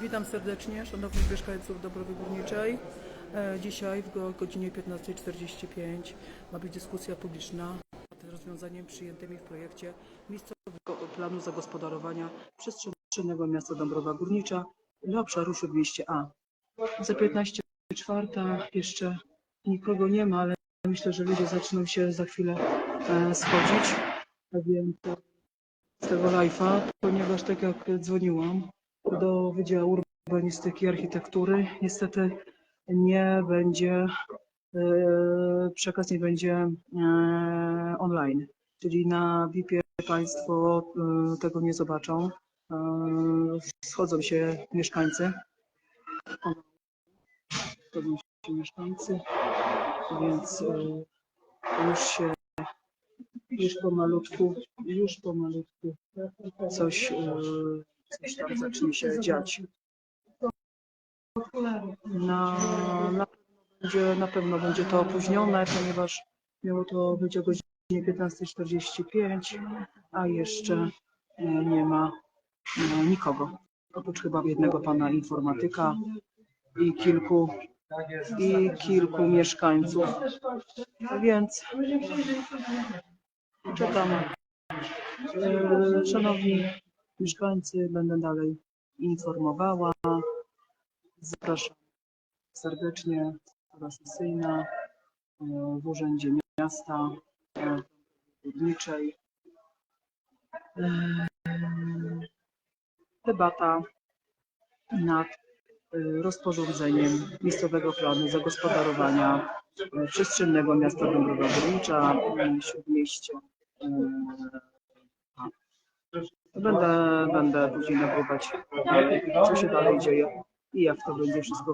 Witam serdecznie szanownych mieszkańców Dobrowy Górniczej. E, Dzisiaj w go- godzinie 15.45 ma być dyskusja publiczna nad rozwiązaniem przyjętymi w projekcie miejscowego planu zagospodarowania przestrzennego miasta Dąbrowa Górnicza dla obszaru Śródmieście A. Za 15.04 jeszcze nikogo nie ma, ale myślę, że ludzie zaczną się za chwilę e, schodzić. Więc z tego live'a, ponieważ tak jak dzwoniłam do Wydziału Urbanistyki i Architektury, niestety nie będzie, e, przekaz nie będzie e, online. Czyli na VIP-ie Państwo e, tego nie zobaczą. Schodzą się mieszkańcy. Schodzą się mieszkańcy, więc już się już pomalutku, już pomalutku coś, coś tam zacznie się dziać. Na, będzie, na pewno będzie to opóźnione, ponieważ miało to być o godzinie 15.45, a jeszcze e, nie ma e, nikogo. Oprócz chyba jednego pana informatyka i kilku, i kilku mieszkańców. Więc czekamy. E, Szanowni mieszkańcy, będę dalej informowała. Zapraszam serdecznie, sala sesyjna e, w Urzędzie Miasta e, Górniczej. E, Debata nad e, rozporządzeniem miejscowego planu zagospodarowania e, przestrzennego miasta Dąbrowa Górnicza, e, Śródmieście. e, A. Będę, będę później nagrywać, co się dalej dzieje i jak to będzie wszystko